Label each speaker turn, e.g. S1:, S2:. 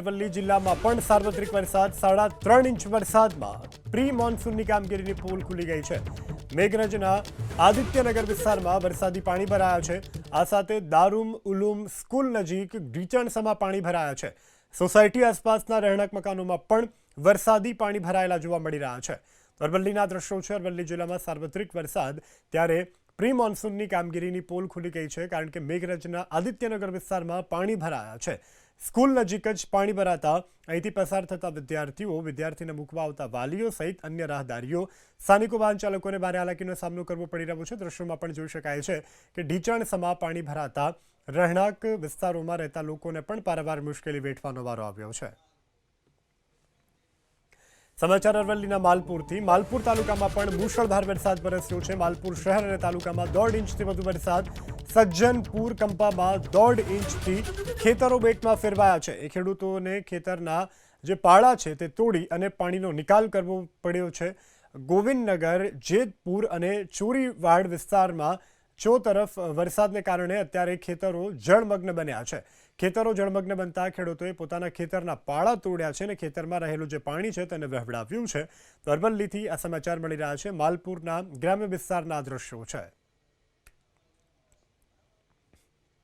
S1: અરવલ્લી જિલ્લામાં પણ સાર્વત્રિક વરસાદ, સાડા ત્રણ ઇંચ વરસાદમાં પ્રી મોન્સૂનની કામગીરીની પોલ ખુલી ગઈ છે. મેઘરજના આદિત્યનગર વિસ્તારમાં વરસાદી પાણી ભરાયા છે. આ સાથે દારૂમ ઉલુમ સ્કૂલ નજીક ઢીચણસમાં પાણી ભરાયા છે. સોસાયટી આસપાસના રહેણાંક મકાનોમાં પણ વરસાદી પાણી ભરાયેલા જોવા મળી રહ્યા છે. અરવલ્લીના દ્રશ્યો છે. અરવલ્લી જિલ્લામાં સાર્વત્રિક વરસાદ ત્યારે પ્રી મોન્સૂનની કામગીરીની પોલ ખુલી ગઈ છે, કારણ કે મેઘરજના આદિત્યનગર વિસ્તારમાં પાણી ભરાયા છે. સ્કૂલ નજીક જ પાણી ભરાતા અહીંથી પસાર થતા વિદ્યાર્થીઓ વિદ્યાર્થીને મૂકવા આવતા વાલીઓ સહિત અન્ય રાહદારીઓ, સ્થાનિકો વાહન ચાલકોને ભારે હાલાકીનો સામનો કરવો પડી રહ્યો છે. દ્રશ્યોમાં પણ જોઈ શકાય છે કે ઢીચાણ સમા પાણી ભરાતા રહેણાંક વિસ્તારોમાં રહેતા લોકોને પણ પારવાર મુશ્કેલી વેઠવાનો વારો આવ્યો છે. સમાચાર અરવલ્લીના માલપુરથી. માલપુર તાલુકામાં પણ મુશળધાર વરસાદ વરસ્યો છે. માલપુર શહેર અને તાલુકામાં દોઢ ઇંચથી વધુ વરસાદ સજ્જનપુર કંપામાં દોઢ ઇંચથી ખેતરો બેટમાં ફેરવાયા છે. એ ખેડૂતોને ખેતરના જે પાળા છે તે તોડી અને પાણીનો નિકાલ કરવો પડ્યો છે. ગોવિંદનગર, જેતપુર અને ચોરીવાડ વિસ્તારમાં ચો તરફ વરસાદને કારણે અત્યારે ખેતરો જળમગ્ન બન્યા છે. ખેતરો જળમગ્ન બનતા ખેડૂતોએ પોતાના ખેતરના પાળા તોડ્યા છે અને ખેતરમાં રહેલું જે પાણી છે તેને વહેવડાવ્યું છે. તો અરવલ્લીથી આ સમાચાર મળી રહ્યા છે. માલપુરના ગ્રામ્ય વિસ્તારના દ્રશ્યો છે.